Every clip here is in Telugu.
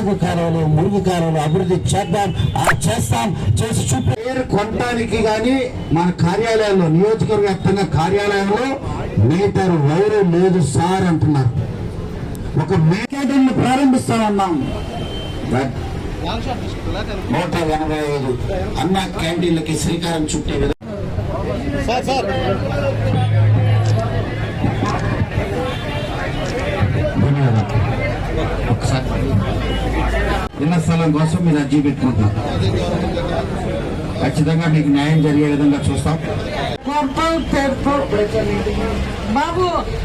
సాగు కాలువలు మురుగు కాలువలు అభివృద్ధి చేద్దాం ఆ చేస్తాం. చేసి చూపి పేరు కొనడానికి కానీ మన కార్యాలయంలో నియోజకవర్గ వ్యాప్తంగా కార్యాలయంలో మీటర్ వైరు లేదు సార్ అంటున్నారు. ఒక మేకేటర్ని ప్రారంభిస్తా ఉన్నాం. నూట ఎనభై ఐదు అన్న క్యాంటీన్లకి శ్రీకారం చుట్టే విధంగా ధన్యవాదాలు. ఇళ్ళ స్థలం కోసం మీరు అర్జీ పెట్టుకుంటున్నారు ఖచ్చితంగా మీకు న్యాయం జరిగే విధంగా చూస్తాం. బాబు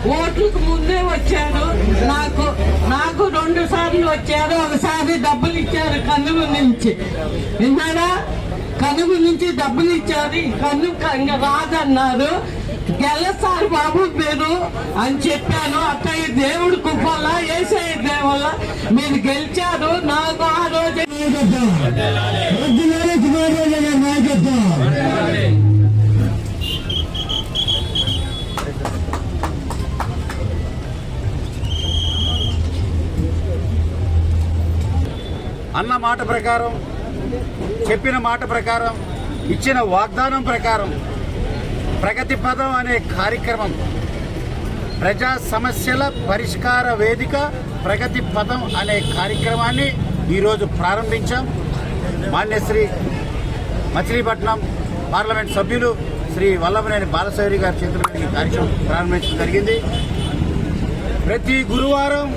ఓట్లకు ముందే వచ్చారు. నాకు నాకు రెండు సార్లు వచ్చారు. ఒకసారి డబ్బులు ఇచ్చారు కన్నుల నుంచి. విన్నారా? కనుగు నుంచి డబ్బులు ఇచ్చారు. కన్ను ఇంకా రాదన్నారు. గెలుస్తారు బాబు మీరు అని చెప్పాను. అక్కయ్య దేవుడు కుప్పల ఏసఐ దేవుళ్ళ. మీరు గెలిచారు. నాకు అన్న మాట ప్రకారం చెప్పిన మాట ప్రకారం ఇచ్చిన వాగ్దానం ప్రకారం ప్రగతి పదం అనే కార్యక్రమం ప్రజా సమస్యల పరిష్కార వేదిక ప్రగతి పదం అనే కార్యక్రమాన్ని ఈరోజు ప్రారంభించాం. మాన్యశ్రీ మచిలీపట్నం పార్లమెంట్ సభ్యులు శ్రీ వల్లభనేని బాలశౌరి గారి చేతుల ఈ కార్యక్రమం ప్రారంభించడం జరిగింది. ప్రతి గురువారం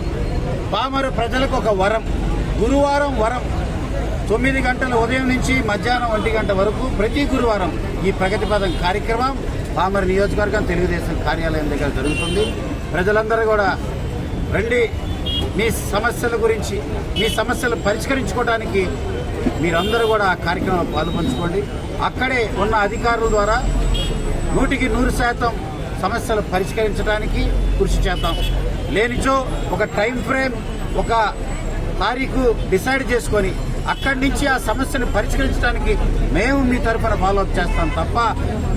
పామర ప్రజలకు ఒక వరం. గురువారం వరం తొమ్మిది గంటల ఉదయం నుంచి మధ్యాహ్నం ఒంటి గంట వరకు ప్రతి గురువారం ఈ ప్రగతి పదం కార్యక్రమం పామరు నియోజకవర్గం తెలుగుదేశం కార్యాలయం దగ్గర జరుగుతుంది. ప్రజలందరూ కూడా రండి. మీ సమస్యల గురించి మీ సమస్యలు పరిష్కరించుకోవడానికి మీరందరూ కూడా ఆ కార్యక్రమంలో పాల్పంచుకోండి. అక్కడే ఉన్న అధికారుల ద్వారా నూటికి నూరు శాతం సమస్యలు పరిష్కరించడానికి కృషి చేద్దాం. లేనిచో ఒక టైం ఫ్రేమ్ ఒక తారీఖు డిసైడ్ చేసుకొని అక్కడి నుంచి ఆ సమస్యను పరిష్కరించడానికి మేము మీ తరఫున ఫాలోఅప్ చేస్తాం తప్ప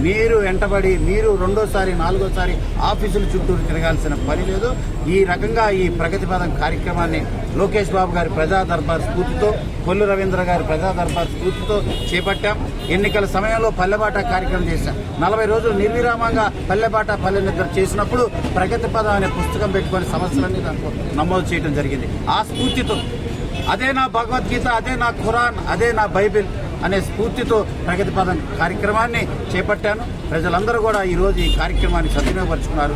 మీరు వెంటబడి మీరు రెండోసారి నాలుగోసారి ఆఫీసుల చుట్టూరు తిరగాల్సిన పని లేదు. ఈ రకంగా ఈ ప్రగతి పదం కార్యక్రమాన్ని లోకేష్ బాబు గారి ప్రజా దర్బార్ స్ఫూర్తితో కొల్లు రవీంద్ర గారి ప్రజా దర్బార్ స్ఫూర్తితో చేపట్టాం. ఎన్నికల సమయంలో పల్లెబాట కార్యక్రమం చేశాం. నలభై రోజులు నిర్విరామంగా పల్లెబాట పల్లె నిద్ర చేసినప్పుడు ప్రగతి పదం అనే పుస్తకం పెట్టుకొని సమస్యలన్నీ దాంట్లో నమోదు చేయడం జరిగింది. ఆ స్ఫూర్తితో అదే నా భగవద్గీత అదే నా ఖురాన్ అదే నా బైబిల్ అనే స్ఫూర్తితో ప్రగతి పదం కార్యక్రమాన్ని చేపట్టాను. ప్రజలందరూ కూడా ఈరోజు ఈ కార్యక్రమాన్ని సద్వినియోగపరుచుకున్నారు.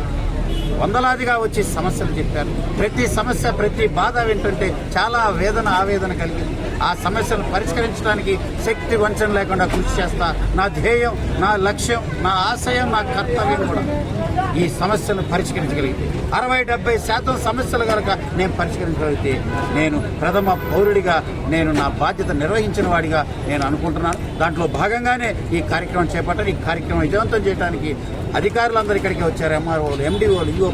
వందలాదిగా వచ్చి సమస్యలు చెప్పారు. ప్రతి సమస్య ప్రతి బాధ వింటుంటే చాలా వేదన ఆవేదన కలిగింది. ఆ సమస్యను పరిష్కరించడానికి శక్తి వంచన లేకుండా కృషి చేస్తా నా ధ్యేయం నా లక్ష్యం నా ఆశయం నా కర్తవ్యం కూడా ఈ సమస్యను పరిష్కరించగలిగితే. అరవై డెబ్బై శాతం సమస్యలు కనుక నేను పరిష్కరించగలిగితే నేను ప్రథమ పౌరుడిగా నేను నా బాధ్యత నిర్వహించిన వాడిగా నేను అనుకుంటున్నాను. దాంట్లో భాగంగానే ఈ కార్యక్రమం చేపట్టాలి. ఈ కార్యక్రమం విజయవంతం చేయడానికి అధికారులందరూ ఇక్కడికి వచ్చారు ఎంఆర్ఓలు ఎండిఓలు ఈఓ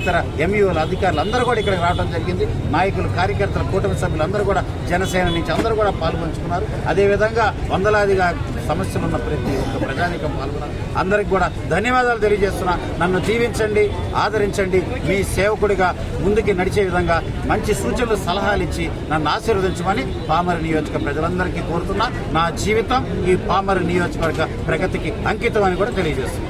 ఇతర ఎంఈఓలు అధికారులు అందరూ కూడా ఇక్కడికి రావడం జరిగింది. నాయకులు కార్యకర్తలు కూటమి సభ్యులు అందరూ కూడా జనసేన నుంచి అందరూ కూడా పాల్గొంచుకున్నారు. అదేవిధంగా వందలాదిగా సమస్యలు ఉన్న ప్రతి ఒక్క ప్రజానికం పాల్గొన్నారు. అందరికి కూడా ధన్యవాదాలు తెలియజేస్తున్నా. నన్ను దీవించండి ఆదరించండి. మీ సేవకుడిగా ముందుకి నడిచే విధంగా మంచి సూచనలు సలహాలు ఇచ్చి నన్ను ఆశీర్వదించమని పామర నియోజక ప్రజలందరికీ కోరుతున్నా. నా జీవితం ఈ పామర నియోజకవర్గ ప్రగతికి అంకితం అని కూడా తెలియజేస్తున్నాను